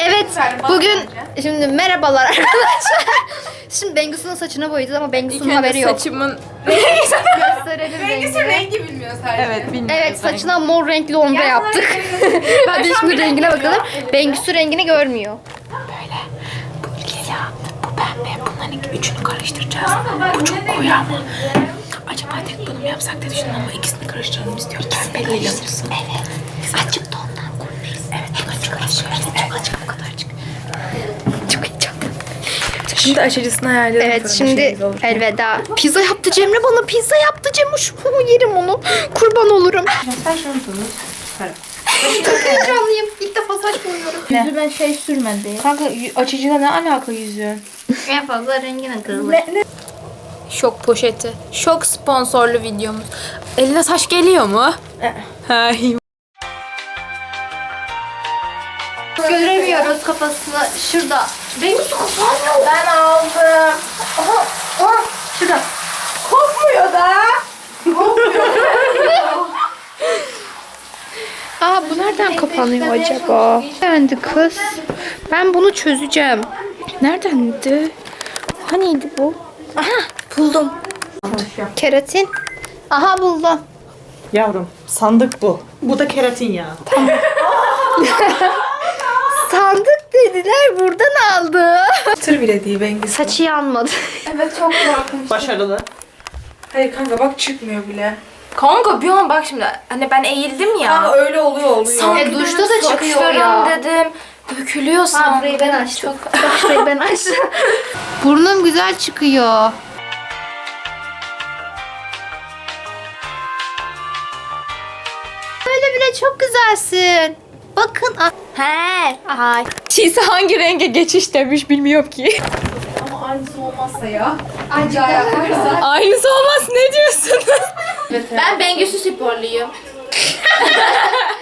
Evet bana bugün önce. şimdi merhabalar arkadaşlar. Şimdi Bengisu'nun saçına boyayacağız ama Bengisu'nun haberi yok. saçımın... Gösterelim rengini. rengi bilmiyor sadece. Evet bilmiyorum. Evet saçına mor renkli ombre Ya yaptık. sana- Hadi şu an şimdi rengine bakalım. Bengisu rengini görmüyor. Bu lila, bu pembe. Bunların üçünü karıştıracağız. Kanka Bu çok ne koyu ama. Acaba tek bunu mu yapsak diye düşündüm ama ikisini karıştıralım istiyorum. Pembe olsun. Evet. Açık tondan koyuyoruz. Evet çok açık açık. Evet, çok açık bu kadar açık. Çok heyecanlı. Şimdi açıcısını ayarlayalım. Evet şimdi elveda. Pizza yaptı Cemre bana pizza yaptı Cemuş. Yerim onu. Kurban olurum. Sen şunu tut. Çok heyecanlıyım. İlk defa saç boyuyorum. Yüzüme şey sürmedi. Kanka açıcıyla ne alaka yüzüğün? En fazla rengine kırılır. Şok poşeti. Şok sponsorlu videomuz. Eline saç geliyor mu? Hayır. Göremiyoruz kafasını. Şurada. Bengisu kafam Ben aldım. Aha, aha. Şurada. Kopmuyor da. Aa bu nereden kapanıyor acaba? Neredendi kız? Ben bunu çözeceğim. Neredendi? Haniydi bu? Aha buldum. Keratin. Aha buldum. Yavrum sandık bu. Bu da keratin ya. Sandık dediler buradan aldı. Tır bile değil Bengiz. Saçı yanmadı. Evet çok korkunç. Başarılı. Hayır kanka bak çıkmıyor bile. Kanka bir an bak şimdi hani ben eğildim ya. Kanka öyle oluyor oluyor. Sanki E, duşta da çıkıyor ya. dedim. Dökülüyor Ha, sanki. burayı ben açtım. Bak şurayı ben açtım. Burnum güzel çıkıyor. Böyle bile çok güzelsin. Bakın. ah- He. Ay. Çiğse hangi renge geçiş demiş bilmiyorum ki. Ama aynısı olmazsa ya. Anca yaparsa. Aynısı olmaz ne diyorsunuz? Ben Bengüsü sporluyum.